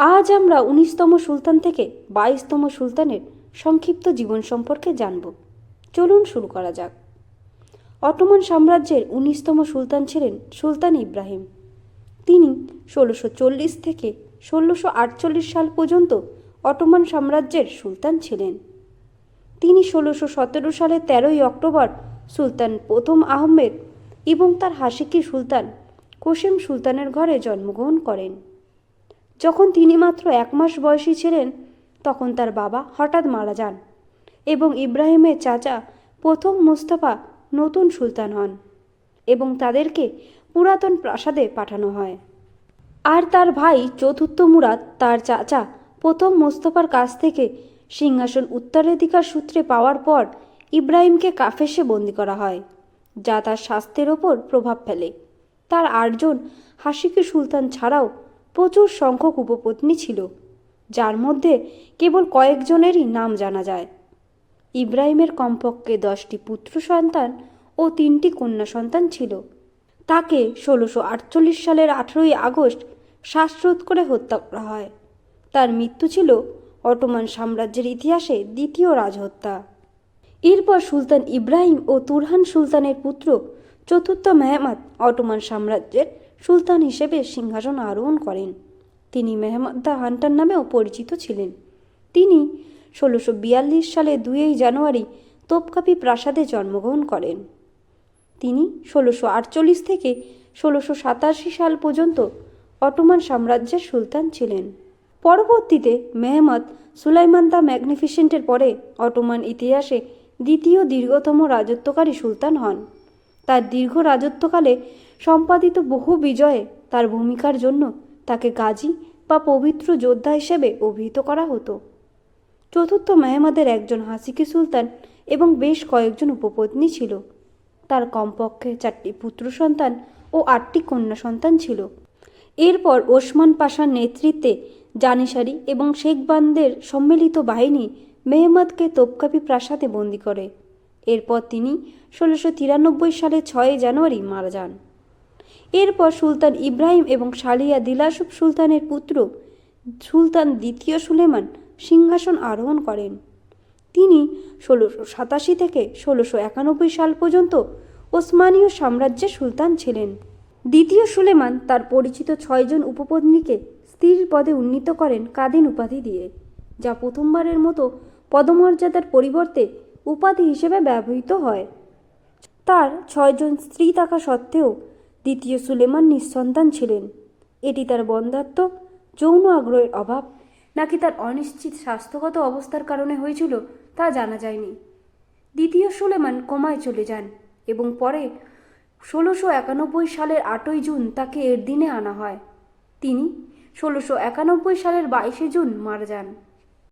আজ আমরা উনিশতম সুলতান থেকে বাইশতম সুলতানের সংক্ষিপ্ত জীবন সম্পর্কে জানব। চলুন শুরু করা যাক। অটোমান সাম্রাজ্যের উনিশতম সুলতান ছিলেন সুলতান ইব্রাহিম। তিনি ষোলোশো চল্লিশ থেকে ষোলোশো আটচল্লিশ সাল পর্যন্ত অটোমান সাম্রাজ্যের সুলতান ছিলেন। তিনি ষোলোশো সতেরো সালের তেরোই অক্টোবর সুলতান প্রথম আহমেদ এবং তার হাসিকি সুলতান কোসেম সুলতানের ঘরে জন্মগ্রহণ করেন। যখন তিনি মাত্র এক মাস বয়সী ছিলেন, তখন তার বাবা হঠাৎ মারা যান এবং ইব্রাহিমের চাচা প্রথম মুস্তাফা নতুন সুলতান হন এবং তাদেরকে পুরাতন প্রাসাদে পাঠানো হয়। আর তার ভাই চতুর্থ মুরাদ, তার চাচা প্রথম মোস্তফার কাছ থেকে সিংহাসন উত্তরাধিকার সূত্রে পাওয়ার পর ইব্রাহিমকে কাফেসে বন্দি করা হয়, যা তার স্বাস্থ্যের ওপর প্রভাব ফেলে। তার আটজন হাসিকি সুলতান ছাড়াও প্রচুর সংখ্যক উপপত্নী ছিল, যার মধ্যে কেবল কয়েকজনেরই নাম জানা যায়। ইব্রাহিমের কমপক্ষে দশটি পুত্র সন্তান ও তিনটি কন্যা সন্তান ছিল। তাকে ষোলোশো আটচল্লিশ সালের আঠেরোই আগস্ট শ্বাসরোধ করে হত্যা করা হয়। তার মৃত্যু ছিল অটোমান সাম্রাজ্যের ইতিহাসে দ্বিতীয় রাজহত্যা। এরপর সুলতান ইব্রাহিম ও তুরহান সুলতানের পুত্র চতুর্থ মেহমদ অটোমান সাম্রাজ্যের সুলতান হিসেবে সিংহাসন আরোহণ করেন। তিনি মেহমদ দ্য হান্টার নামেও পরিচিত ছিলেন। তিনি ষোলোশো বিয়াল্লিশ সালে দুই জানুয়ারি তোপকাপি প্রাসাদে জন্মগ্রহণ করেন। তিনি ষোলোশো আটচল্লিশ থেকে ষোলোশো সাতাশি সাল পর্যন্ত অটোমান সাম্রাজ্যের সুলতান ছিলেন। পরবর্তীতে মেহমদ সুলাইমান দ্য ম্যাগনিফিসেন্টের পরে অটোমান ইতিহাসে দ্বিতীয় দীর্ঘতম রাজত্বকারী সুলতান হন। তার দীর্ঘ রাজত্বকালে সম্পাদিত বহু বিজয়ে তার ভূমিকার জন্য তাকে গাজী বা পবিত্র যোদ্ধা হিসেবে অভিহিত করা হতো। চতুর্থ মেহমদের একজন হাসিকি সুলতান এবং বেশ কয়েকজন উপপত্নী ছিল। তার কমপক্ষে চারটি পুত্র সন্তান ও আটটি কন্যা সন্তান ছিল। এরপর ওসমান পাশার নেতৃত্বে জানিসারি এবং শেখবানদের সম্মিলিত বাহিনী মেহমদকে তোপকাপি প্রাসাদে বন্দি করে। এরপর তিনি ষোলোশো তিরানব্বই সালে ছয় জানুয়ারি মারা যান। এরপর সুলতান ইব্রাহিম এবং সালিয়া দিলাসুফ সুলতানের পুত্র সুলতান দ্বিতীয় সুলেমান সিংহাসন আরোহণ করেন। তিনি ষোলোশো সাতাশি থেকে ষোলোশো একানব্বই সাল পর্যন্ত ওসমানীয় সাম্রাজ্যের সুলতান ছিলেন। দ্বিতীয় সুলেমান তার পরিচিত ছয়জন উপপত্নীকে স্থির পদে উন্নীত করেন কাদিন উপাধি দিয়ে, যা প্রথমবারের মতো পদমর্যাদার পরিবর্তে উপাধি হিসেবে ব্যবহৃত হয়। তার ছয়জন স্ত্রী থাকা সত্ত্বেও দ্বিতীয় সুলেমান নিঃসন্তান ছিলেন। এটি তার বন্ধাত্ম যৌন আগ্রহের অভাব নাকি তার অনিশ্চিত স্বাস্থ্যগত অবস্থার কারণে হয়েছিল তা জানা যায়নি। দ্বিতীয় সুলেমান কোমায় চলে যান এবং পরে ষোলোশো একানব্বই সালের আটই জুন তাকে এর দিনে আনা হয়। তিনি ষোলোশো একানব্বই সালের বাইশে জুন মারা যান।